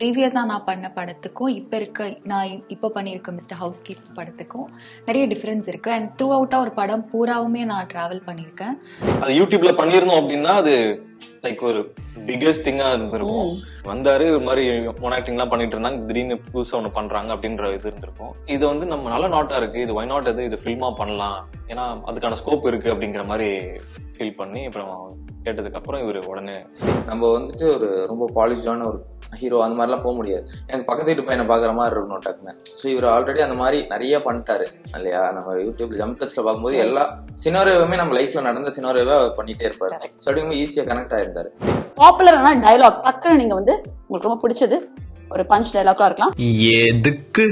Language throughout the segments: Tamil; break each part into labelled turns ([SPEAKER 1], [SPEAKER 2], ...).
[SPEAKER 1] ப்ரீவியஸாக நான் பண்ண படத்துக்கும் இப்போ இருக்க நான் இப்போ பண்ணியிருக்க மிஸ்டர் ஹவுஸ் கீப் படத்துக்கும் நிறைய டிஃப்ரென்ஸ் இருக்கு. அண்ட் த்ரூ அவுட்டாக ஒரு படம் பூராவுமே நான் ட்ராவல் பண்ணியிருக்கேன்
[SPEAKER 2] அது யூடியூப்ல பண்ணிருந்தோம் அப்படின்னா அது லைக் ஒரு பிகெஸ்ட் திங்கா இருந்திருக்கும். வந்தாரு ஒரு மாதிரி ஒன் ஆக்டிங் எல்லாம் பண்ணிட்டு இருந்தாங்க. திடீர்னு புதுசா ஒண்ணு பண்றாங்க அப்படின்ற இது இருந்திருக்கும். இது வந்து நம்ம நல்ல நாட்டா இருக்கு. இது ஒய் நாட் இது இது ஃபில்மா பண்ணலாம். ஏன்னா அதுக்கான ஸ்கோப் இருக்கு அப்படிங்கிற மாதிரி ஃபீல் பண்ணி அப்புறம் கேட்டதுக்கு அப்புறம் இவர் உடனே
[SPEAKER 3] நம்ம வந்துட்டு ஒரு ரொம்ப பாலிஷ்டான ஒரு ஹீரோ அந்த மாதிரிலாம் போக முடியாது. எனக்கு பக்கத்து வீட்டு பையனை பார்க்குற மாதிரி இருக்கணும் டக்குன்னு. ஸோ இவர் ஆல்ரெடி அந்த மாதிரி நிறைய பண்ணிட்டாரு இல்லையா? நம்ம யூடியூப்ல ஜம்ப் கட்ஸ்ல பார்க்கும்போது எல்லா சினாரியோவுமே நம்ம லைஃப்ல நடந்த சினாரியோவை பண்ணிட்டே இருப்பாரு. ஸோ அப்படிங்கும்போது ஈஸியாக கனெக்ட் ஆயிருந்தாரு.
[SPEAKER 4] பாப்புலரான டயலாக் டக்குன்னு நீங்க வந்து உங்களுக்கு ரொம்ப பிடிச்சது. ஒரு பஞ்ச் டயலாக்லாம் இருக்கலாம்.
[SPEAKER 5] எதுக்கு?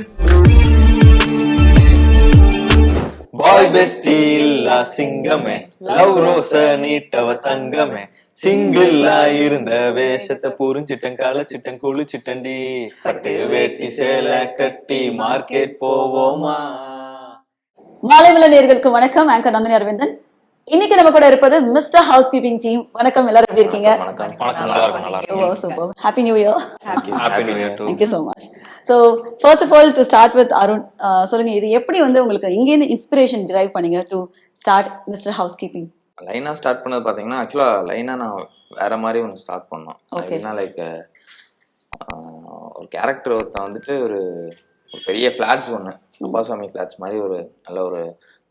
[SPEAKER 2] பாய் பெஸ்டி இல்ல சிங்கமே லவ் ரோச நீட்டவ தங்கமே. சிங்கிளா இருந்த வேஷத்தை புரிஞ்சிட்டேன் களைச்சிட்டேன் குளிச்சிட்டேன்டி. பட்டு வேட்டி சேலை கட்டி மார்க்கெட் போவோமா?
[SPEAKER 4] மாலைமல நேர்களுக்கு வணக்கம். ஆங்கர் நந்தினி அரவிந்தன். இன்னைக்கு நம்ம கூட இருப்பது மிஸ்டர் ஹவுஸ் கீப்பிங் டீம் வணக்கம். எல்லாரும் எப்படி இருக்கீங்க?
[SPEAKER 3] வணக்கம்.
[SPEAKER 2] வணக்கம். நல்லா இருக்கும். நல்லா இருக்கும்.
[SPEAKER 4] Super happy new year
[SPEAKER 2] happy new year to
[SPEAKER 4] thank you so much so first of all to start with Arun சொல்லுங்க இது எப்படி வந்து உங்களுக்கு இங்கேருந்து இன்ஸ்பிரேஷன் டிரைவ் பண்ணீங்க to start mister house keeping
[SPEAKER 3] லைனா ஸ்டார்ட் பண்ணது பாத்தீங்கன்னா ஆக்சுவலா லைனா நான் வேற மாதிரி ஒன்று ஸ்டார்ட் பண்ணோம். எப்படின்னா லைக் ஒரு கேரக்டர் ஒருத்தன் வந்துட்டு ஒரு ஒரு பெரிய ஃபிளாட்ஸ் ஒன்று அப்பாசாமி ஃபிளாட்ஸ் மாதிரி ஒரு நல்ல ஒரு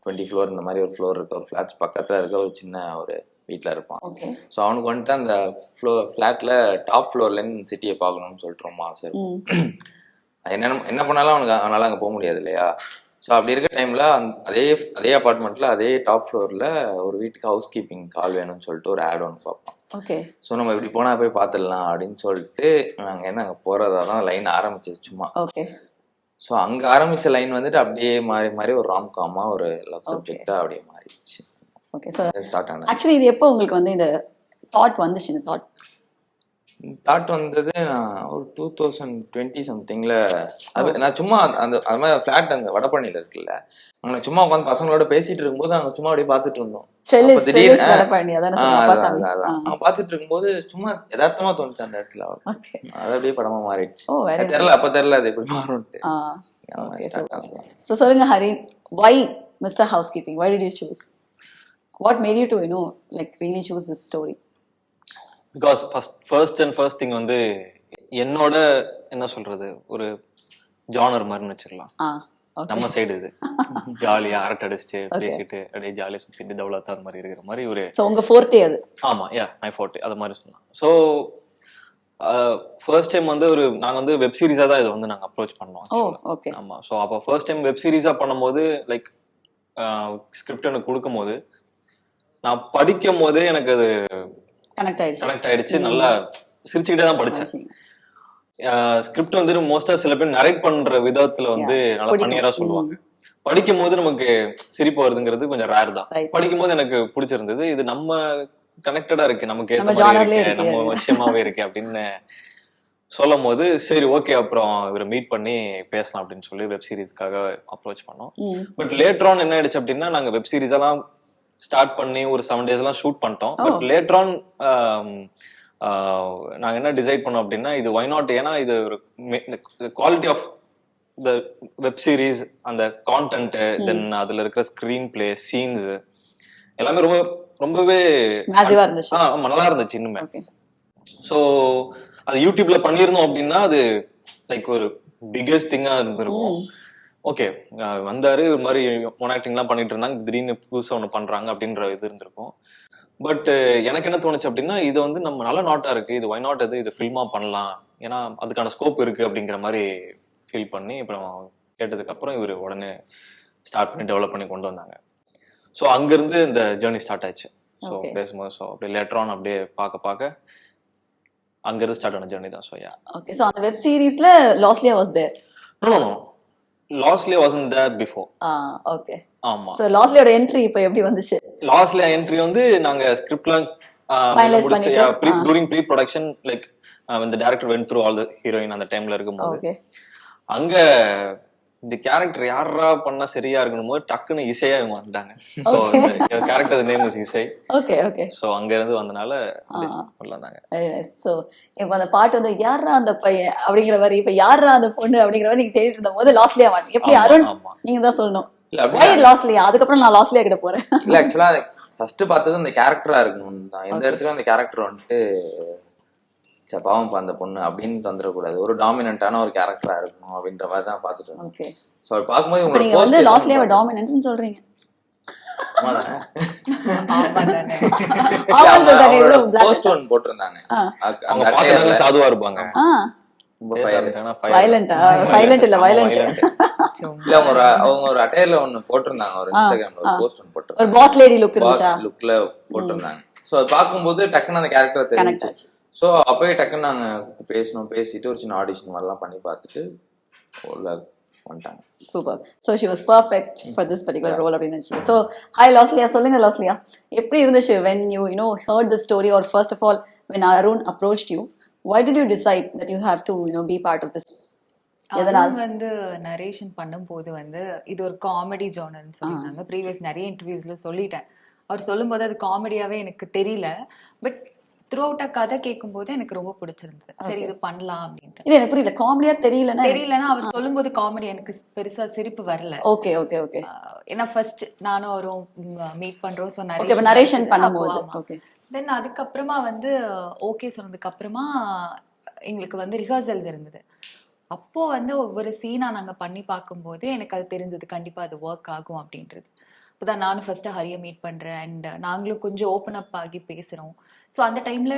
[SPEAKER 3] டுவெண்ட்டி ஃப்ளோர் இந்த மாதிரி ஒரு ஃப்ளோர் இருக்க. ஒரு ஃபிளாட்ஸ் பக்கத்துல இருக்க ஒரு சின்ன ஒரு வீட்டில் இருப்பான். ஸோ அவனுக்கு வந்துட்டு அந்த ஃப்ளோ ஃப்ளாட்ல டாப் ஃப்ளோர்லேருந்து சிட்டியை பார்க்கணும்னு சொல்லிட்டு ரொம்ப ஆசை இருக்கும். என்ன என்ன பண்ணாலும் அவனுக்கு அவனால அங்கே போக முடியாது இல்லையா? ஸோ அப்படி இருக்க டைம்ல அதே அதே அபார்ட்மெண்ட்ல அதே டாப் ஃப்ளோர்ல ஒரு வீட்டுக்கு ஹவுஸ் கீப்பிங் கால் வேணும்னு சொல்லிட்டு ஒரு ஆட் ஒன்று பார்ப்பான்.
[SPEAKER 4] ஓகே
[SPEAKER 3] ஸோ நம்ம இப்படி போனா போய் பார்த்துடலாம் அப்படின்னு சொல்லிட்டு நாங்கள் என்ன அங்கே போறதா தான் லைன் ஆரம்பிச்சது சும்மா.
[SPEAKER 4] ஓகே
[SPEAKER 3] ஸோ அங்க ஆரம்பிச்ச லைன் வந்துட்டு அப்படியே மாறி மாறி ஒரு ராம்காமா ஒரு லவ் சப்ஜெக்டா அப்படியே மாறிடுச்சு.
[SPEAKER 4] ஓகே ஸோ
[SPEAKER 3] ஸ்டார்ட் ஆனது.
[SPEAKER 4] ஆக்சுவலி இது எப்போ உங்களுக்கு வந்து இந்த தாட் வந்துச்சு இந்த தாட்
[SPEAKER 3] தாட் வந்தது நான் ஒரு டூ தௌசண்ட் டுவெண்ட்டி சம்திங்ல அது நான் சும்மா அந்த அது மாதிரி ஃபிளாட் அங்க வடபழனியில இருக்குல்ல. அங்க சும்மா உட்காந்து பசங்களோட பேசிட்டு இருக்கும்போது நாங்க சும்மா அப்படியே பார்த்துட்டு இருந்தோம். பார்த்துட்டு இருக்கும்போது சும்மா யதார்த்தமா தோணுச்சு அந்த இடத்துல அது அப்படியே படமா மாறிடுச்சு. தெரியல அப்ப தெரியல அது எப்படி மாறும்ட்டு
[SPEAKER 4] சொல்லுங்க Hari why mister housekeeping why did you choose what made you to you know like really choose this story
[SPEAKER 2] because first first and first thing வந்து என்னோட என்ன சொல்றது ஒரு ஜானர் மாதிரின்னு
[SPEAKER 4] ஓகே
[SPEAKER 2] நம்ம சைடு இது. ஜாலியா அரட்டை அடிச்சுட்டு பேசிட்டு அப்படியே ஜாலியா சுத்திட்டு தவளத்தா அந்த மாதிரி இருக்கிற மாதிரி ஒரு
[SPEAKER 4] உங்க ஃபோர்ட்டே அது?
[SPEAKER 2] ஆமா யா மை ஃபோர்ட் அது மாதிரி சொல்லலாம் ஸோ ஃபர்ஸ்ட் டைம் வந்து ஒரு நாங்க வந்து வெப் சீரிஸா தான் இதை வந்து நாங்க அப்ரோச் பண்ணோம் ஆமா ஸோ அப்போ ஃபர்ஸ்ட் டைம் வெப் சீரிஸா பண்ணும்போது லைக் ஸ்கிரிப்ட் எனக்கு கொடுக்கும்போது நான் படிக்கும் போதே எனக்கு அது
[SPEAKER 4] கனெக்ட் ஆயிடுச்சு.
[SPEAKER 2] கனெக்ட் ஆயிடுச்சு. நல்லா சிரிச்சுக்கிட்டே தான் படிச்சேன். ஸ்கிரிப்ட் வந்து மோஸ்டா சில பேர் நரேட் பண்ற விதத்துல வந்து நல்லா. ஃபன்னியரா சொல்லுவாங்க. படிக்கும் போது நமக்கு சிரிப்பு வருதுங்கிறது கொஞ்சம் ரேர் தான். படிக்கும் போது எனக்கு பிடிச்சிருந்தது. இது நம்ம கனெக்டடா இருக்கு. நமக்கு
[SPEAKER 4] நம்ம
[SPEAKER 2] விஷயமாவே இருக்கு அப்படின்னு சொல்லும் போது சரி ஓகே அப்புறம் இவரை மீட் பண்ணி பேசலாம் அப்படின்னு சொல்லி வெப் சீரிஸ்க்காக அப்ரோச் பண்ணோம். பட் லேட்டர் ஆன் என்ன ஆயிடுச்சு அப்படின்னா நாங்க வெப் சீரிஸ் எல்லாம் ஸ்டார்ட் பண்ணி ஒரு செவன் டேஸ் எல்லாம் ஷூட் பண்ணிட்டோம். பட் லேட்டர் ஆன் நாங்க என்ன டிசைட் பண்ணோம் அப்படின்னா இது ஒய் நாட் ஏன்னா இது ஒரு quality of the web series அந்த கான்டென்ட் தென் அதுல இருக்கிற ஸ்கிரீன் பிளே சீன்ஸ் எல்லாமே ரொம்ப ரொம்பவே ஆமா நல்லா இருந்துச்சு இன்னுமே. ஸோ அது யூடியூப்ல பண்ணியிருந்தோம் அப்படின்னா அது லைக் ஒரு பிகெஸ்ட் திங்கா இருந்திருக்கும். ஓகே வந்தாரு. ஒரு மாதிரி ஒன் ஆக்டிங்லாம் பண்ணிட்டு இருந்தாங்க. திடீர்னு புதுசா ஒன்று பண்றாங்க அப்படின்ற இது இருந்திருக்கும். பட் எனக்கு என்ன தோணுச்சு அப்படின்னா இது வந்து நம்ம நல்ல நாட்டா இருக்கு. இது ஒய் நாட் இது இது ஃபில்மா பண்ணலாம். ஏன்னா அதுக்கான ஸ்கோப் இருக்கு அப்படிங்கிற மாதிரி ஃபீல் பண்ணி அப்புறம் கேட்டதுக்கு அப்புறம் இவர் உடனே ஸ்டார்ட் பண்ணி டெவலப் பண்ணி கொண்டு வந்தாங்க. ஸோ அங்கிருந்து இந்த ஜேர்னி ஸ்டார்ட் ஆச்சு. ஸோ. பேசும்போது ஸோ அப்படியே லேட்டர் ஆன் அப்படியே பார்க்க பார்க்க அங்கிருந்து ஸ்டார்ட் ஆன ஜேர்னி தான். ஸோ யா
[SPEAKER 4] ஓகே ஸோ அந்த web சீரிஸ்ல Losliya was there
[SPEAKER 2] no no லாஸ்ட்லேயே was in there before
[SPEAKER 4] okay.
[SPEAKER 2] ஆமா.
[SPEAKER 4] ஸோ லாஸ்லியோட என்ட்ரி இப்போ எப்படி வந்துச்சு?
[SPEAKER 2] லாஸ்ட்ல என்ட்ரி வந்து நாங்க ஸ்கிரிப்ட்லாம்
[SPEAKER 4] பண்ணிட்டு,
[SPEAKER 2] டூரிங் ப்ரீ ப்ரொடக்ஷன் லைக் இந்த director went through all the heroine அந்த டைம்ல இருக்கும்போது. அங்க இந்த கேரக்டர் யாரா பண்ணா சரியா இருக்கணுமோ டக்குன்னு இசையா இவங்க வந்துட்டாங்க. So character name is Isai.
[SPEAKER 4] Okay okay
[SPEAKER 2] so அங்க இருந்து வந்தனால வந்தாங்க.
[SPEAKER 4] ஸோ இப்போ அந்த பாட்டு வந்து யாரா அந்த பையன்? அப்படிங்கிற மாதிரி இப்ப யாரா அந்த பொண்ணு? அப்படிங்கிற மாதிரி நீங்க தேடிட்டு இருந்த போது லாஸ்ட்லியா மாட்டீங்க எப்படி அருண். நீங்க தான் சொல்லணும். லாஸ்ட்லியா அதுக்கப்புறம் நான் லாஸ்ட்லியா கிட்ட போறேன்.
[SPEAKER 3] இல்ல ஆக்சுவலா ஃபர்ஸ்ட் பார்த்தது அந்த கேரக்டரா இருக்கணும் தான். எந்த இடத்துல அந்த கேரக்டர் வந்துட்டு சே பாவம் அந்த பொண்ணு அப்படின்னு வந்துடக்கூடாது ஒரு டாமினண்டான ஒரு கேரக்டரா இருக்கணும் அப்படின்ற மாதிரி தான் பார்த்துட்டு
[SPEAKER 4] ஓகே
[SPEAKER 3] ஸோ பார்க்கும்போது
[SPEAKER 4] இப்போ
[SPEAKER 3] உங்களோட
[SPEAKER 4] நீங்க வந்து லாஸ்ட்லியா
[SPEAKER 3] பார்த்தேன்.
[SPEAKER 4] டாமினன்ட்னு சொல்றீங்க.
[SPEAKER 3] போட்டிருந்தாங்க.
[SPEAKER 2] சாதுவா இருப்பாங்க.
[SPEAKER 4] இல்ல,
[SPEAKER 3] ஒரு அவங்க ஒரு அட்டையர்ல ஒண்ணு போட்டிருந்தாங்க. ஒரு இன்ஸ்டாகிராம்ல ஒரு போஸ்ட்
[SPEAKER 4] ஒரு
[SPEAKER 3] போட்டிருந்தாங்க
[SPEAKER 4] பாஸ் லேடி லுக்
[SPEAKER 3] லுக்ல போட்டிருந்தாங்க. சோ அது பார்க்கும்போது டக்குன்னு அந்த கேரக்டர்
[SPEAKER 4] கனெக்ட்
[SPEAKER 3] சோ அப்பவே டக்குன்னு நாங்க பேசணும் பேசிட்டு ஒரு சின்ன ஆடிஷன் மாதிரிலாம் பண்ணி பார்த்துட்டு வந்துட்டாங்க.
[SPEAKER 4] Super so she was perfect for this particular role அப்படின்னு நினச்சி ஸோ ஹாய் லாஸ்லியா சொல்லுங்க லாஸ்லியா. எப்படி இருந்துச்சு when you you know heard the story or first of all when Arun approach you why did you decide that you have to you know be part of this? எதனால்?
[SPEAKER 1] அருண் வந்து நரேஷன் பண்ணும்போது வந்து இது ஒரு காமெடி ஜோனர்னு சொல்லியிருந்தாங்க ப்ரீவியஸ் நிறைய இன்டர்வியூஸ்ல சொல்லிட்டேன். அவர் சொல்லும்போது அது காமெடியாவே எனக்கு தெரியல. பட் த்ரூ அவுட்டா கதை கேட்கும்போது எனக்கு ரொம்ப பிடிச்சிருந்தது. சரி இது பண்ணலாம் அப்படின்ட்டு.
[SPEAKER 4] எனக்கு புரியல. காமெடியா தெரியலன்னா
[SPEAKER 1] தெரியலன்னா அவர் சொல்லும்போது காமெடி எனக்கு பெருசா சிரிப்பு வரல.
[SPEAKER 4] ஓகே ஓகே ஓகே
[SPEAKER 1] ஏன்னா ஃபர்ஸ்ட் நானும் அவரும் மீட் பண்றோம். ஸோ
[SPEAKER 4] நரேஷன் பண்ணும்போது. ஓகே
[SPEAKER 1] தென் அதுக்கப்புறமா வந்து ஓகே சொன்னதுக்கு அப்புறமா எங்களுக்கு வந்து ரிஹர்சல்ஸ் இருந்தது. அப்போ வந்து ஒவ்வொரு சீனா நாங்க பண்ணி பார்க்கும்போது எனக்கு அது தெரிஞ்சது. கண்டிப்பா அது ஒர்க் ஆகும் அப்படின்றது. இப்போதான் நானும் ஃபர்ஸ்ட் ஹரியை மீட் பண்றேன். அண்ட் நாங்களும் கொஞ்சம் ஓப்பன் அப் ஆகி பேசுறோம். ஸோ அந்த டைம்ல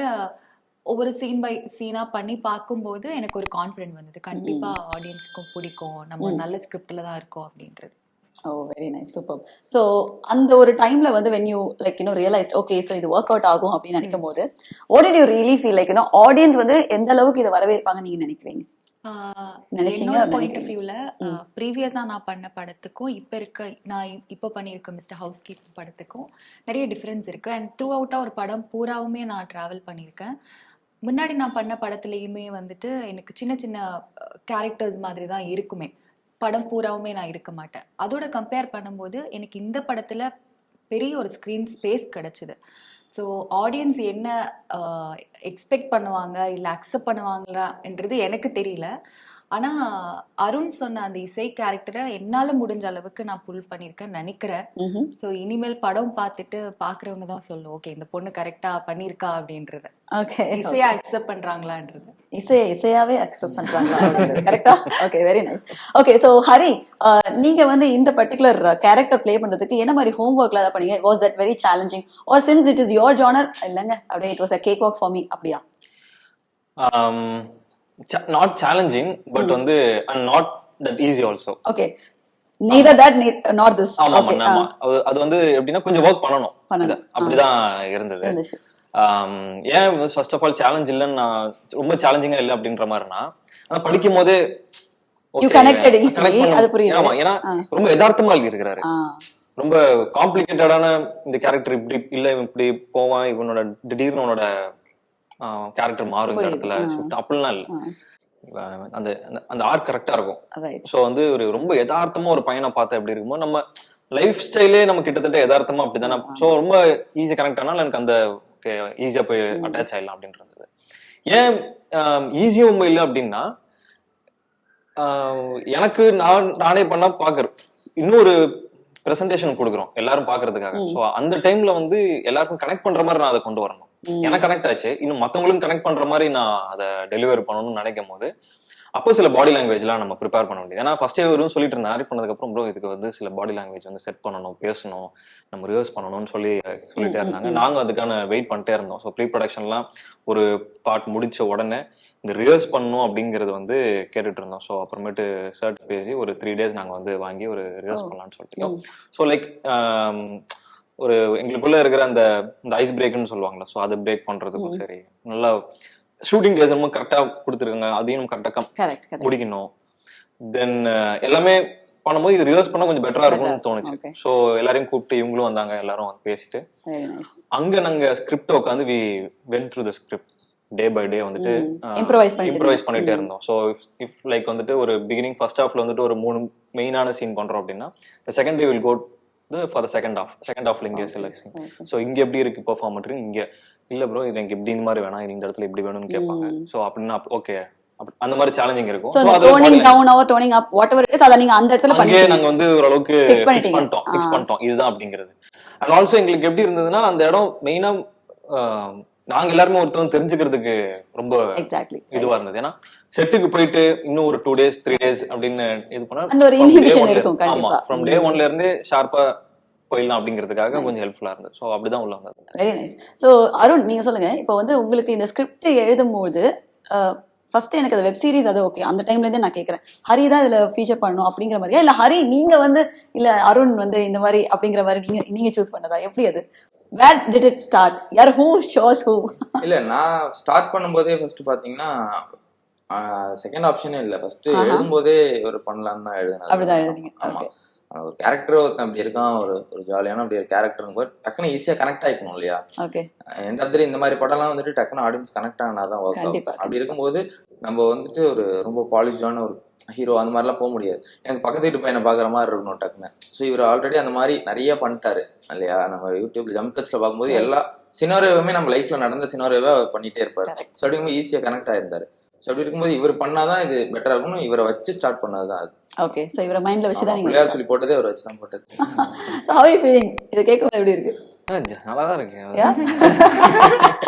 [SPEAKER 1] ஒவ்வொரு சீன் பை சீனா பண்ணி பார்க்கும்போது எனக்கு ஒரு கான்ஃபிடென்ட் வந்தது. கண்டிப்பா ஆடியன்ஸ்க்கும் பிடிக்கும். நம்ம நல்ல ஸ்கிரிப்ட்ல தான் இருக்கோம் அப்படின்றது.
[SPEAKER 4] Oh very nice super so அந்த ஒரு டைம்ல வந்து when you like you know realise okay so இது ஒர்க் அவுட் ஆகும் அப்படின்னு நினைக்கும் போது what did you really feel? Like you know audience வந்து எந்த அளவுக்கு இதை வரவேற்பாங்க நீங்க நினைக்கிறீங்க?
[SPEAKER 1] என்னோட பாயிண்ட் ஆஃப்? வியூல ப்ரீவியஸா நான் பண்ண படத்துக்கும் இப்ப இருக்க நான் இப்ப பண்ணியிருக்க மிஸ்டர் ஹவுஸ் கீப் படத்துக்கும் நிறைய டிஃபரன்ஸ் இருக்கு. அண்ட் த்ரூ அவுட்டா ஒரு படம் பூராவுமே நான் டிராவல் பண்ணியிருக்கேன். முன்னாடி நான் பண்ண படத்துலயுமே வந்துட்டு எனக்கு சின்ன சின்ன கேரக்டர்ஸ் மாதிரி தான் இருக்குமே. படம் பூராவுமே நான் இருக்க மாட்டேன். அதோட கம்பேர் பண்ணும்போது எனக்கு இந்த படத்துல பெரிய ஒரு ஸ்க்ரீன் ஸ்பேஸ் கிடைச்சது. ஸோ ஆடியன்ஸ் என்ன uh, எக்ஸ்பெக்ட் பண்ணுவாங்க இல்லை அக்செப்ட் பண்ணுவாங்களான்றது எனக்கு தெரியல. ஆனா அருண் சொன்ன அந்த இசை கேரக்டரை என்னால முடிஞ்ச அளவுக்கு நான் புல் பண்ணியிருக்கேன் நினைக்கிறேன். ஸோ இனிமேல் படம் பார்த்துட்டு பாக்குறவங்க தான் சொல்லும். ஓகே இந்த பொண்ணு கரெக்டா பண்ணியிருக்கா அப்படின்றத.
[SPEAKER 4] ஓகே
[SPEAKER 1] இசையா அக்செப்ட் பண்றாங்களான்றது.
[SPEAKER 4] இசையை இசையாவே அக்செப்ட் பண்றாங்களா கரெக்டா okay very nice okay so Hari நீங்க வந்து இந்த பர்டிகுலர் கேரக்டர் ப்ளே பண்றதுக்கு என்ன மாதிரி ஹோம் ஒர்க்ல அதை பண்ணீங்க? Was that very challenging or since it is your genre இல்லைங்க அப்படியே it was a cake work for me அப்படியா
[SPEAKER 2] நாட் சேலஞ்சிங் பட் வந்து and not that easy also
[SPEAKER 4] okay neither that not this
[SPEAKER 2] ஆமா ஆமா அது- வந்து எப்படின்னா கொஞ்சம் பண்ணணும். இது. அப்படிதான் இருந்தது. ஏன் ஃபர்ஸ்ட் ஆஃப் ஆல் சேலஞ்ச் இல்லைன்னு நான் ரொம்ப சேலஞ்சிங்கா இல்லை அப்படின்ற மாதிரினா ஆனா படிக்கும் போது. ஆமா ஏன்னா ரொம்ப யதார்த்தமா எழுதியிருக்கிறாரு
[SPEAKER 4] ஆ.
[SPEAKER 2] ரொம்ப காம்ப்ளிகேட்டடான இந்த கேரக்டர் இப்படி இல்ல இப்படி போவான் இவனோட திடீர்னு உன்னோட கேரக்டர் மாறும் இந்த இடத்துல ஷிஃப்ட் அப்படிலாம் இல்ல. அந்த அந்த- ஆர்க் கரெக்டா இருக்கும். ஸோ வந்து ஒரு ரொம்ப யதார்த்தமா ஒரு பையனை பார்த்தா எப்படி இருக்குமோ நம்ம லைஃப் ஸ்டைலே நம்ம கிட்டத்தட்ட யதார்த்தமா அப்படிதானே. ஸோ ரொம்ப ஈஸி கனெக்ட் ஆனால் எனக்கு அந்த ஈஸியா போய் அட்டாச் ஆயிடலாம் அப்படின்றது. ஏன் ஈஸியும் இல்லை அப்படின்னா எனக்கு நான் நானே பண்ணா பாக்குறேன் இன்னொரு பிரசன்டேஷன் கொடுக்குறோம். எல்லாரும் பாக்குறதுக்காக. ஸோ அந்த டைம்ல வந்து எல்லாருக்கும் கனெக்ட் பண்ற மாதிரி நான் அதை கொண்டு வரணும். எனக்கு கனெக்ட் ஆச்சு. இன்னும் மத்தவங்களுக்கும் கனெக்ட் பண்ற மாதிரி நான் அதை டெலிவரி பண்ணணும்னு நினைக்கும் போது அப்போ சில பாடி லாங்குவேஜ்லாம் நம்ம ப்ரிப்பேர் பண்ண வேண்டியது. ஏன்னா ஃபர்ஸ்ட் வெறும் சொல்லிட்டு இருந்தேன் narrate பண்ணதுக்கு அப்புறம் ப்ரோ இதுக்கு வந்து சில பாடி லாங்குவேஜ் வந்து செட் பண்ணணும் பேசணும் நம்ம ரிவர்ஸ் பண்ணணும்னு சொல்லி சொல்லிட்டே இருந்தாங்க. நாங்க அதுக்கான வெயிட் பண்ணிட்டே இருந்தோம். ஸோ ப்ரீ ப்ரொடக்ஷன்லாம் ஒரு பார்ட் முடிச்ச உடனே இந்த ரிவர்ஸ் பண்ணணும் அப்படிங்கறது வந்து கேட்டுட்டு இருந்தோம். ஸோ அப்புறமேட்டு ஷர்ட் பேசி ஒரு த்ரீ டேஸ் நாங்க வந்து வாங்கி ஒரு ரிவர்ஸ் பண்ணலாம்னு சொல்லிட்டோம். ஸோ லைக் ஒரு எங்களுக்குள்ள இருக்கிற அந்த இந்த ஐஸ் பிரேக்னு சொல்லுவாங்கல்ல ஸோ அதை பிரேக் பண்றதுக்கும் சரி. நல்லா ஷூட்டிங் டேஸ் கரெக்டா கொடுத்துருக்காங்க அதையும் கரெக்டா
[SPEAKER 4] கரெக்ட் கரெக்ட்
[SPEAKER 2] முடிக்கணும். தென் எல்லாமே பண்ணும்போது இது ரிவர்ஸ் பண்ணா கொஞ்சம் பெட்டரா இருக்கும்னு. தோணுச்சு. ஸோ எல்லாரையும் கூப்பிட்டு இவங்களும் வந்தாங்க எல்லாரும் பேசிட்டு.
[SPEAKER 4] வெரி நைஸ்
[SPEAKER 2] அங்க நாங்க ஸ்கிரிப்ட் உட்காந்து we went through the script day by day வந்துட்டு இம்ப்ரவைஸ் பண்ணிட்டே இருந்தோம். ஸோ இஃப் லைக் வந்துட்டு ஒரு பிகினிங் ஃபர்ஸ்ட் ஹாஃப்ல வந்துட்டு ஒரு மூணு மெயினான சீன் பண்றோம் அப்படின்னா second day will go for the second half second ஹாஃப்ல இங்கே சில சீன் ஸோ இங்க எப்படி இருக்கு பெர்ஃபார்ம் பண்றீங்க இங்க. இல்ல ப்ரோ இது எனக்கு இப்படி இந்த மாதிரி வேணாம் இது இந்த இடத்துல இப்படி வேணும்னு கேட்பாங்க. ஸோ அப்படின்னா ஓகே அந்த மாதிரி சேலஞ்சிங் இருக்கும்.
[SPEAKER 4] So toning down or toning up whatever it is அத நீங்க அந்த இடத்துல பண்ணிட்டீங்க.
[SPEAKER 2] நாங்க வந்து ஓரளவுக்கு
[SPEAKER 4] Fix
[SPEAKER 2] ஃபிக்ஸ். பண்ணிட்டோம் ஃபிக்ஸ். பண்ணிட்டோம். இதுதான் அப்படிங்கிறது. அண்ட் ஆல்சோ எங்களுக்கு எப்படி இருந்ததுன்னா அந்த இடம் மெயினா நாங்க எல்லாருமே ஒருத்தவங்க தெரிஞ்சுக்கிறதுக்கு ரொம்ப
[SPEAKER 4] எக்ஸாக்ட்லி
[SPEAKER 2] இதுவா இருந்தது. ஏன்னா செட்டுக்கு போயிட்டு இன்னும் ஒரு டூ டேஸ் த்ரீ டேஸ் அப்படின்னு இது பண்ணா
[SPEAKER 4] அந்த ஒரு
[SPEAKER 2] ல
[SPEAKER 4] இருக்கும் கண்டிப்பா.
[SPEAKER 2] ஃப்ரம் டே ஒன்ல இருந்தே ஷார்ப்பா போயிடலாம் அப்படிங்கிறதுக்காக கொஞ்சம் ஹெல்ப்ஃபுல்லா இருந்தது. ஸோ அப்படிதான் உள்ள வந்தது.
[SPEAKER 4] வெரி நைஸ் ஸோ அருண் நீங்க சொல்லுங்க. இப்போ வந்து உங்களுக்கு இந்த ஸ்கிரிப்ட் எழுதும்போது ஃபர்ஸ்ட் எனக்கு அது வெப் சீரிஸ் அது ஓகே அந்த டைம்ல இருந்தே நான் கேட்கறேன் ஹரி தான் இதுல ஃபீச்சர் பண்ணணும் அப்படிங்கிற மாதிரியா? இல்ல ஹரி நீங்க வந்து இல்ல அருண் வந்து இந்த மாதிரி அப்படிங்கிற மாதிரி நீங்க நீங்க சூஸ் பண்ணதா? எப்படி அது? வேர் டிட் இட் ஸ்டார்ட் யார் ஹூ ஷோஸ் ஹூ
[SPEAKER 3] இல்ல நான் ஸ்டார்ட் பண்ணும்போதே ஃபர்ஸ்ட் பாத்தீங்கன்னா செகண்ட் ஆப்ஷனே இல்ல. ஃபர்ஸ்ட் எழுதும்போதே ஒரு பண்ணலாம் தான் எழுதினது.
[SPEAKER 4] அப்படிதான் எழுதுனீங்க.
[SPEAKER 3] ஆமா. ஒரு கேரக்டர் ஒருத்தன் அப்படி இருக்கான் ஒரு ஒரு ஜாலியான அப்படி ஒரு கேரக்டர் போது டக்குன்னு ஈஸியா கனெக்ட் ஆயிக்கணும் இல்லையா?
[SPEAKER 4] ஓகே
[SPEAKER 3] எண்ட் ஆஃப் இந்த மாதிரி படம்லாம் வந்துட்டு டக்குன்னு ஆடியன்ஸ் கனெக்ட் ஆனாதான் ஒர்க்
[SPEAKER 4] கண்டிப்பா,
[SPEAKER 3] ஆகும் அப்படி இருக்கும்போது நம்ம வந்துட்டு ஒரு ரொம்ப பாலிஷ்டான ஒரு ஹீரோ அந்த மாதிரிலாம் போக முடியாது. எனக்கு பக்கத்து வீட்டு பையனை பார்க்குற மாதிரி இருக்கணும் டக்குன்னு. ஸோ இவர் ஆல்ரெடி அந்த மாதிரி நிறைய பண்ணிட்டாரு இல்லையா? நம்ம யூடியூப்ல ஜம்கட்ஸ்ல பார்க்கும்போது எல்லா சினாரியோவுமே நம்ம லைஃப்ல நடந்த சினாரியோவை பண்ணிட்டே இருப்பாரு. ஸோ அப்படிங்கும்போது ஈஸியாக கனெக்ட் ஆயிருந்தாரு. ஸோ அப்படி இருக்கும்போது இவர் பண்ணாதான் இது பெட்டரா இருக்கும்னு இவரை வச்சு ஸ்டார்ட் பண்ணதுதான் அது.
[SPEAKER 4] ஓகே ஸோ இவரை மைண்ட்ல வச்சு தான்
[SPEAKER 3] பிள்ளையார் சொல்லி போட்டதே அவர் வச்சு தான் போட்டது
[SPEAKER 4] ஸோ ஹவ் யூ ஃபீலிங் இதை கேட்கும்போது எப்படி இருக்கு?
[SPEAKER 2] நல்லா தான்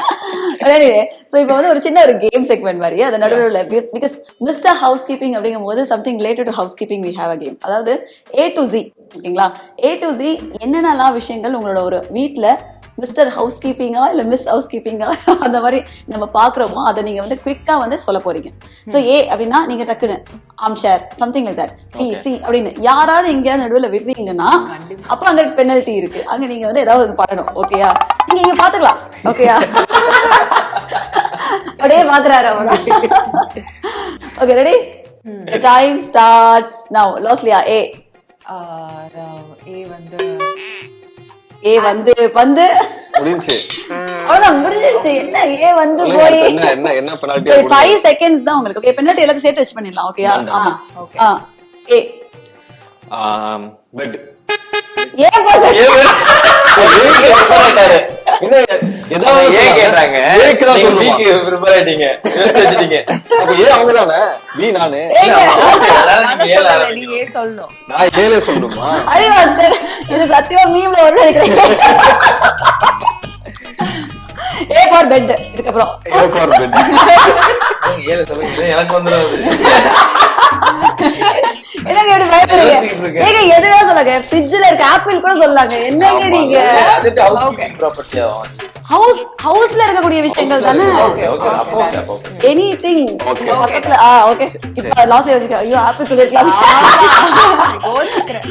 [SPEAKER 4] இப்போ வந்து ஒரு சின்ன ஒரு கேம் செக்மெண்ட் மாதிரி அது நடுவில் பிகாஸ் மிஸ்டர் ஹவுஸ் கீப்பிங் அப்படிங்கும் போது something related to housekeeping we have a game அதாவது ஏ டு ஜி ஓகேங்களா ஏ டு ஜி என்னென்னலாம் விஷயங்கள் உங்களோட ஒரு வீட்டில் மிஸ்டர் ஹவுஸ் கீப்பிங்கா இல்லை மிஸ் ஹவுஸ் கீப்பிங்கா அந்த மாதிரி நம்ம பார்க்குறோமோ அதை நீங்கள் வந்து குவிக்காக வந்து சொல்ல போறீங்க. ஸோ ஏ அப்படின்னா நீங்கள் டக்குன்னு ஆம் share something like that B C அப்படின்னு யாராவது எங்கேயாவது நடுவில் விடுறீங்கன்னா அப்போ அங்கே பெனல்ட்டி இருக்கு. அங்கே நீங்கள் வந்து ஏதாவது பண்ணணும் ஓகேயா நீங்க இங்க பாத்துக்கலாம் ஓகேயா அப்படியே பாக்குறாரு அவன okay ready time starts now Losliya A
[SPEAKER 1] A வந்து
[SPEAKER 4] ஏ வந்து வந்து.
[SPEAKER 2] முடிஞ்சு.
[SPEAKER 4] அவ்வளவுதான் முடிஞ்சிருச்சு என்ன ஏ வந்து போய்?
[SPEAKER 2] என்ன என்ன பெனால்ட்டி
[SPEAKER 4] சரி ஃபைவ் செகண்ட்ஸ் தான் உங்களுக்கு. ஓகே பெனல்ட்டி எல்லாத்தையும் சேர்த்து வச்சு பண்ணிடலாம். ஓகேயா ஆமா. ஆ A.
[SPEAKER 2] Bed
[SPEAKER 4] A
[SPEAKER 2] A
[SPEAKER 1] A
[SPEAKER 4] for bed இதுக்கப்புறம்.
[SPEAKER 2] ஏ ஃபார் பெட்
[SPEAKER 3] ஏழு சொல்லுங்க. எனக்கு வந்துடும் அது.
[SPEAKER 4] என்னங்க இப்படி பயப்படுறீங்க. ஏங்க எதுவே சொல்லாங்க? ஃப்ரிட்ஜ்ல இருக்க ஆப்பிள் கூட சொல்லாங்க. என்னங்க நீங்க. ஹவுஸ் ஹவுஸ்ல இருக்கக்கூடிய விஷயங்கள் தானே. Anything. பக்கத்துல ஆ ஓகே இப்ப லாஸ்ட் யோசிக்க ஐயோ ஆப்பிள் சொல்லிருக்கலாம்.
[SPEAKER 1] யோசிக்கிறேன்.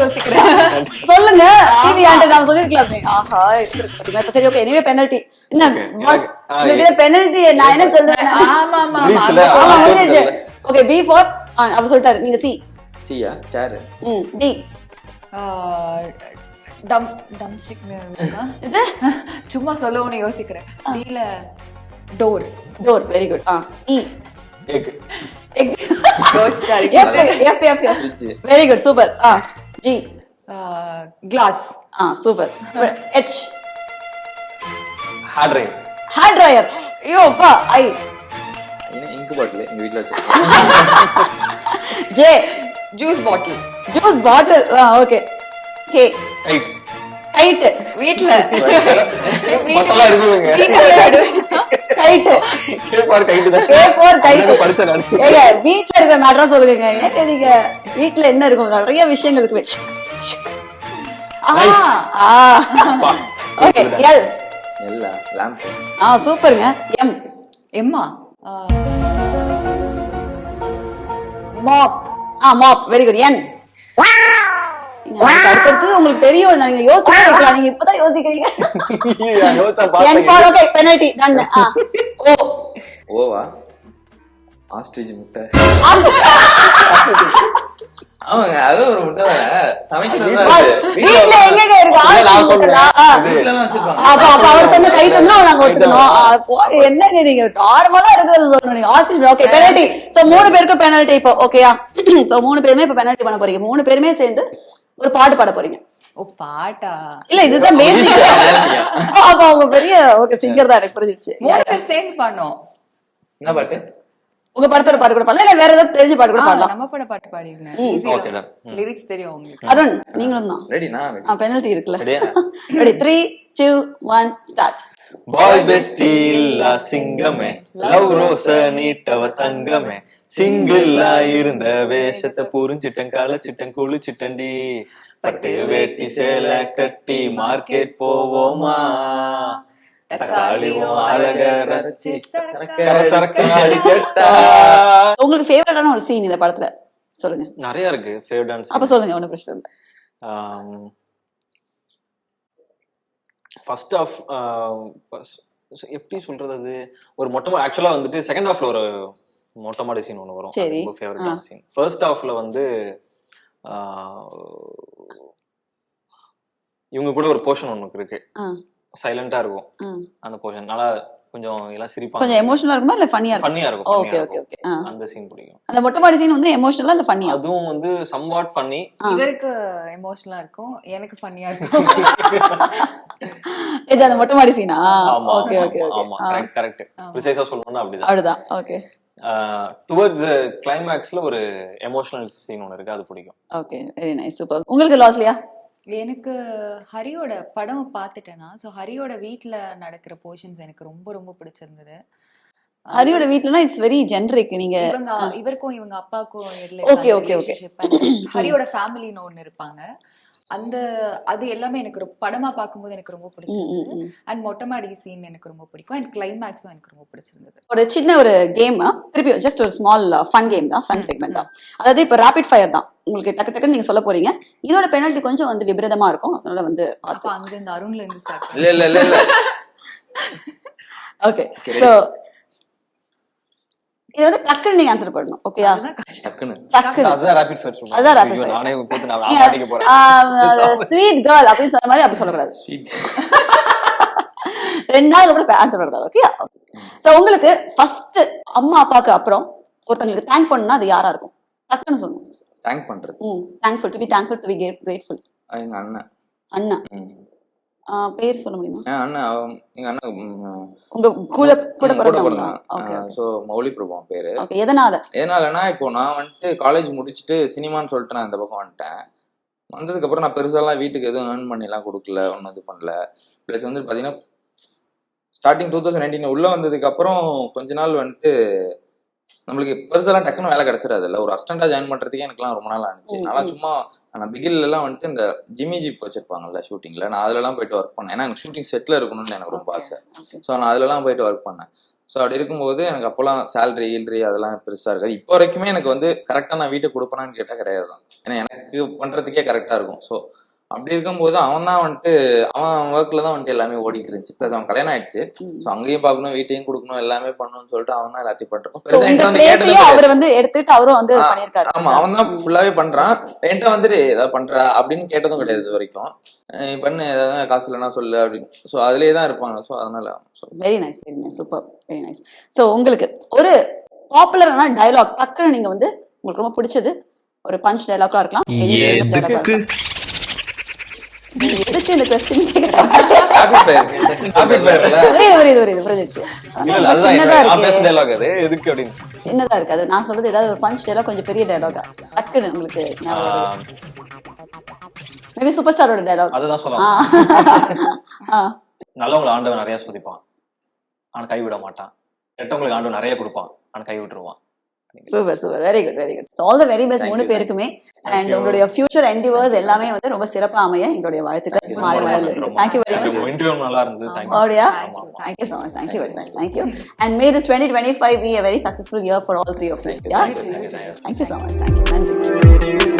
[SPEAKER 1] யோசிக்கிறேன்.
[SPEAKER 4] சொல்லுங்க. டிவி ஆண்ட நான் சொல்லிருக்கலாமே. ஆஹா இப்ப சரி ஓகே எனிவே பெனல்டி என்ன? பஸ் பெனல்டி நான் என்ன சொல்றேன்
[SPEAKER 1] ஆமா ஆமா.
[SPEAKER 4] ஓகே பி ஃபார் அவர் சொல்லிட்டாரு. நீங்க சி
[SPEAKER 3] சியா சேரு
[SPEAKER 4] ம் டி
[SPEAKER 1] டம் டம் ஸ்டிக் சும்மா சொல்லவும்னு யோசிக்கிறேன் டீல டோர்
[SPEAKER 4] டோர் வெரி குட் ஆ இ
[SPEAKER 2] ஏக்கு
[SPEAKER 4] F F F F. Very good super ஆ ஜி
[SPEAKER 1] கிளாஸ்
[SPEAKER 4] ஆ super H
[SPEAKER 2] hair drive
[SPEAKER 4] hair dryer ஐயோ அப்பா ஐ
[SPEAKER 3] இங்கு பாட்டில் எங்க வீட்டுல வச்சிருக்கோம்
[SPEAKER 4] J
[SPEAKER 1] juice bottle
[SPEAKER 4] juice bottle. Okay. K
[SPEAKER 2] right
[SPEAKER 4] kite
[SPEAKER 1] வீட்ல.
[SPEAKER 4] வீட்ல இருக்கிற மேட்டரா சொல்லுங்க. ஏங்க நீங்க வீட்ல என்ன இருக்கும் நிறைய விஷயங்கள் இருக்கு. ஆ ஓகே எல்
[SPEAKER 3] எல்லா லேம்ப்
[SPEAKER 4] ஆ? சூப்பருங்க. எம்
[SPEAKER 1] எம்மா மாப்
[SPEAKER 4] ஆ. மாப் வெரி குட் என் அடுத்தடுத்து உங்களுக்கு தெரியும். நீங்க யோசிச்சுட்டே இருக்கலாம் நீங்க இப்பதான் யோசிக்கிறீங்க.
[SPEAKER 2] யோசிச்சா
[SPEAKER 4] என்
[SPEAKER 2] பார்த்தேன்
[SPEAKER 4] ஃபார் ஓகே பெனல்டி டன் ஆ. ஓ.
[SPEAKER 3] ஓவா? ஆஸ்ட்ரிச் முட்டை. ஆமாங்க அது ஒரு முட்டை
[SPEAKER 4] வீட்ல இருக்கு ஆள் அப்ப அப்ப அவர் சொன்ன கை தந்தா நாங்க ஒத்துக்கணும் என்னங்க நீங்க நார்மலா இருக்கிறது சொல்லணும். நீங்க ஆஸ்திரேலியா ஓகே பெனல்டி சோ மூணு பேருக்கும் பெனல்டி இப்போ. ஓகேயா சோ மூணு பேருமே இப்ப பெனல்டி பண்ண போறீங்க. மூணு பேருமே சேர்ந்து ஒரு பாட்டு பாட போறீங்க.
[SPEAKER 1] ஓ பாட்டா?
[SPEAKER 4] இல்ல இதுதான் பேசிக் அப்ப அவங்க பெரிய ஓகே சிங்கர் தான் எனக்கு புரிஞ்சிருச்சு.
[SPEAKER 1] மூணு பேர் சேர்ந்து பண்ணோம்
[SPEAKER 3] என்ன பாட்டு?
[SPEAKER 4] உங்க படத்தோட பாட்டு கூட பாடலாம். இல்ல வேற ஏதாவது தெரிஞ்ச பாட்டு கூட பாடலாம்.
[SPEAKER 1] நம்ம பட பாட்டு
[SPEAKER 2] done.
[SPEAKER 1] லிரிக்ஸ் தெரியும் உங்களுக்கு.
[SPEAKER 4] அருண் நீங்களும் தான்.
[SPEAKER 3] ரெடினா
[SPEAKER 4] பெனல்டி இருக்குல்ல.
[SPEAKER 2] Ready?
[SPEAKER 4] Ready three two one start
[SPEAKER 2] boy bestie இல்ல சிங்கமே. லவ் ரோச நீட்டவ தங்கமே. சிங்கிளா இருந்த வேஷத்தை புரிஞ்சிட்டன் களைச்சிட்டன் குளிச்சிட்டண்டி பட்டு வேட்டி சேலை கட்டி மார்க்கெட் போவோமா? தக்காளியும் அழக ரசிச்சு சரக்க சரக்க அடிக்கட்டா.
[SPEAKER 4] உங்களுக்கு ஃபேவரட்டான ஒரு சீன் இந்த படத்துல? சொல்லுங்க.
[SPEAKER 2] நிறைய இருக்கு. ஃபேவ் டான்ஸ்
[SPEAKER 4] அப்ப சொல்லுங்க ஒண்ணும் பிரச்சனை இல்லை.
[SPEAKER 2] ஃபர்ஸ்ட் ஆஃப் எப்படி சொல்றது அது? ஒரு மொட்டை மாடி ஆக்சுவலா வந்துட்டு செகண்ட் ஹாஃப்ல ஒரு மொட்டை மாடி சீன் ஒன்று வரும். ரொம்ப ஃபேவரட்டான சீன் ஃபர்ஸ்ட் ஹாஃப்ல வந்து இவங்க கூட ஒரு போர்ஷன் ஒன்று இருக்கு. சைலண்டா இருக்கும். அந்த போர்ஷன் நல்லா கொஞ்சம் எல்லாம் சிரிப்பாங்க
[SPEAKER 4] கொஞ்சம் எமோஷனலா இருக்குமா? இல்ல ஃபன்னியா இருக்கும்?
[SPEAKER 2] ஃபன்னியா இருக்கும்
[SPEAKER 4] ஓகே ஓகே. ஓகே
[SPEAKER 2] அந்த சீன் பிடிக்கும்.
[SPEAKER 4] அந்த மொட்டை மாடி சீன் வந்து எமோஷனலா இல்ல ஃபன்னியா
[SPEAKER 2] அதுவும் வந்து சம்வாட் ஃபன்னி
[SPEAKER 1] இவருக்கு எமோஷனலா இருக்கும். எனக்கு ஃபன்னியா இருக்கும்.
[SPEAKER 4] இது அந்த மொட்டை மாடி சீனா
[SPEAKER 2] ஆமா
[SPEAKER 4] ஓகே ஓகே
[SPEAKER 2] ஆமா கரெக்ட் கரெக்ட் ப்ரிசைஸா சொல்லணும்னா அப்படிதான்.
[SPEAKER 4] அவ்வளவுதான் ஓகே
[SPEAKER 2] டுவர்ட்ஸ் கிளைமேக்ஸ்ல ஒரு எமோஷனல் சீன் ஒன்று இருக்கு அது பிடிக்கும்.
[SPEAKER 4] ஓகே வெரி நைஸ் சூப்பர் உங்களுக்கு லாஸ்லியா
[SPEAKER 1] எனக்கு ஹரியோட படம் பார்த்துட்டேனா? ஸோ ஹரியோட வீட்ல நடக்கிற போர்ஷன்ஸ் எனக்கு ரொம்ப ரொம்ப பிடிச்சிருந்தது.
[SPEAKER 4] ஹரியோட வீட்லனா இட்ஸ் வெரி ஜென்ரிக் நீங்க
[SPEAKER 1] இவங்க இவருக்கும் இவங்க அப்பாவுக்கும்
[SPEAKER 4] okay.
[SPEAKER 1] relationship. and ஹரியோட ஃபேமிலின்னு ஒண்ணு இருப்பாங்க. அந்த அது எல்லாமே எனக்கு ரொம்ப- படமா பார்க்கும்போது எனக்கு ரொம்ப பிடிச்சிருந்தது. அண்ட் மொட்டமாடி சீன் எனக்கு ரொம்ப பிடிக்கும். அண்ட் கிளைமேக்ஸும் எனக்கு ரொம்ப பிடிச்சிருந்தது.
[SPEAKER 4] ஒரு சின்ன ஒரு கேம் திருப்பி ஜஸ்ட் ஒரு ஸ்மால் ஃபன் கேம் தான் ஃபன் செக்மெண்ட் தான். அதாவது இப்போ ரேபிட் ஃபயர் தான். உங்களுக்கு டக்கு டக்குன்னு நீங்க சொல்ல போறீங்க. இதோட பெனல்ட்டி கொஞ்சம் வந்து விபரீதமா இருக்கும். அதனால வந்து
[SPEAKER 1] அப்ப அங்க இருந்து அருண்ல இருந்து ஸ்டார்ட்
[SPEAKER 3] இல்ல இல்ல இல்ல இல்ல.
[SPEAKER 4] ஓகே ஸோ இது வந்து டக்குன்னு நீங்க ஆன்சர் பண்ணணும் ஓகேயா
[SPEAKER 3] டக்குன்னு.
[SPEAKER 4] டக்குன்னு.
[SPEAKER 2] அதுதான் ரேபிட் ஃபயர் சொல்றேன்.
[SPEAKER 4] அதான்.
[SPEAKER 2] நானே போட்டு நான் போறேன்.
[SPEAKER 4] ஸ்வீட் கேர்ள் அப்படின்னு சொன்ன மாதிரி அப்படி சொல்லக்கூடாது. ரெண்டு நாள் அப்புறம் ஆன்சர் பண்ணக்கூடாது ஓகே ஸோ உங்களுக்கு ஃபர்ஸ்ட் அம்மா அப்பாவுக்கு அப்புறம் ஒருத்தங்களுக்கு தேங்க் பண்ணணும்னா அது யாரா இருக்கும்? டக்குன்னு சொல்லணும்.
[SPEAKER 3] தேங்க் பண்றது.
[SPEAKER 4] ம் thankful to be thankful to be grateful
[SPEAKER 3] எங்க அண்ணன்.
[SPEAKER 4] அண்ணா
[SPEAKER 3] ம்.
[SPEAKER 4] ஆ, பேர் சொல்ல முடியுமா?
[SPEAKER 3] அவன் எங்க அண்ணன் ம்,
[SPEAKER 4] உங்க கூட கூட
[SPEAKER 3] பிறந்தவன் சோ மௌலி பிரபுவன் பேரு.
[SPEAKER 4] எதனால?
[SPEAKER 3] எதனாலனா இப்போ நான் வந்துட்டு காலேஜ் முடிச்சுட்டு சினிமான்னு சொல்லிட்டு நான் இந்த பக்கம் வந்துட்டேன். வந்ததுக்கு அப்புறம் நான் பெருசாலாம் வீட்டுக்கு எதுவும் ஏர்ன் பண்ணிலாம் கொடுக்கல ஒன்றும் இது பண்ணல. ப்ளஸ் வந்து பார்த்தீங்கன்னா ஸ்டார்டிங் டூ தௌசண்ட் நைன்டீன் உள்ள வந்ததுக்கு அப்புறம் கொஞ்ச நாள் வந்துட்டு நம்மளுக்கு பெருசாலாம் டக்குன்னு வேலை கிடைச்சிடாதுல்ல ஒரு அஸ்டண்டா ஜாயின் பண்றதுக்கே எனக்குலாம் ரொம்ப நாள் ஆனிச்சு நல்லா. சும்மா நான் எல்லாம் வந்துட்டு இந்த ஜிம்மி ஜிப் வச்சிருப்பாங்கல்ல ஷூட்டிங்ல நான் அதுலலாம் போயிட்டு ஒர்க் பண்ணேன். ஏன்னா எனக்கு ஷூட்டிங் செட்ல இருக்கணும்னு எனக்கு ரொம்ப ஆசை. ஸோ நான் அதுலலாம் போயிட்டு ஒர்க் பண்ணேன். ஸோ அப்படி இருக்கும்போது எனக்கு அப்போல்லாம் சேலரி கீல்ரி அதெல்லாம் பெருசாக இருக்காது. இப்போ வரைக்குமே எனக்கு வந்து கரெக்டாக நான் வீட்டுக்கு கொடுப்பேனான்னு கேட்டால் கிடையாது தான் ஏன்னா எனக்கு பண்ணுறதுக்கே கரெக்டாக இருக்கும். ஸோ அப்படி இருக்கும்போது அவன் தான் வந்துட்டு அவன் ஒர்க்கில் தான் வந்துட்டு எல்லாமே ஓடிட்டு இருந்துச்சு. ப்ளஸ் அவன் கல்யாணம் ஆயிடுச்சு. ஸோ அங்கேயும் பார்க்கணும் வீட்டையும் கொடுக்கணும் எல்லாமே பண்ணணும்னு சொல்லிட்டு அவன் தான் எல்லாத்தையும்
[SPEAKER 4] பிளேஸையும் அவர் வந்து எடுத்துட்டு அவரும் வந்து
[SPEAKER 3] ஆமா அவன் தான் ஃபுல்லாவே பண்றான். என்கிட்ட வந்துட்டு ஏதாவது பண்ற? அப்படின்னு கேட்டதும் கிடையாது இது வரைக்கும். பண்ணு ஏதாவது காசு இல்லைன்னா சொல்லு அப்படின்னு. ஸோ அதுலயே தான் இருப்பாங்க. ஸோ அதனால
[SPEAKER 4] very nice very nice super very nice so உங்களுக்கு ஒரு பாப்புலரான டயலாக் டக்குன்னு நீங்க வந்து உங்களுக்கு ரொம்ப பிடிச்சது ஒரு பஞ்ச் டயலாக்கா இருக்கலாம் any famous dialogue ஆ இருக்கலாம். நீங்க எதுக்கு இந்த கொஸ்டின் சின்னதா இருக்கு.
[SPEAKER 2] டைலாக் அது. எதுக்கு அப்படின்னு.
[SPEAKER 4] சின்னதா இருக்கு அது நான் சொல்றது ஏதாவது ஒரு பஞ்ச் டயலாக் கொஞ்சம் பெரிய டயலாகா டக்குன்னு உங்களுக்கு மேபி சூப்பர் ஸ்டாரோட டயலாக்
[SPEAKER 2] அதுதான் சொல்லலாம்
[SPEAKER 4] ஆ.
[SPEAKER 2] நல்லவங்களை ஆண்டவன் நிறைய சுதிப்பான். ஆனா கைவிட மாட்டான். கெட்டவங்களுக்கு ஆண்டவன் நிறைய கொடுப்பான். ஆனா கை விட்டுருவான்
[SPEAKER 4] super super very good very good all the very best மூணு பேருக்குமே. அண்ட் உங்களுடைய ஃபியூச்சர் என்டிவர்ஸ் எல்லாமே வந்து ரொம்ப சிறப்பா அமைய எங்களுடைய வாழ்த்துக்கள். மாறி மாறி தேங்க்யூ வெரி மச்
[SPEAKER 2] இன்டர்வியூ நல்லா இருந்தது. தேங்க்யூ
[SPEAKER 4] அப்படியா?
[SPEAKER 1] Thank you.
[SPEAKER 4] Thank you so much. Thank you very much. Thank you. And may this 2025 be a very successful year for all three of you. Yeah.
[SPEAKER 2] Thank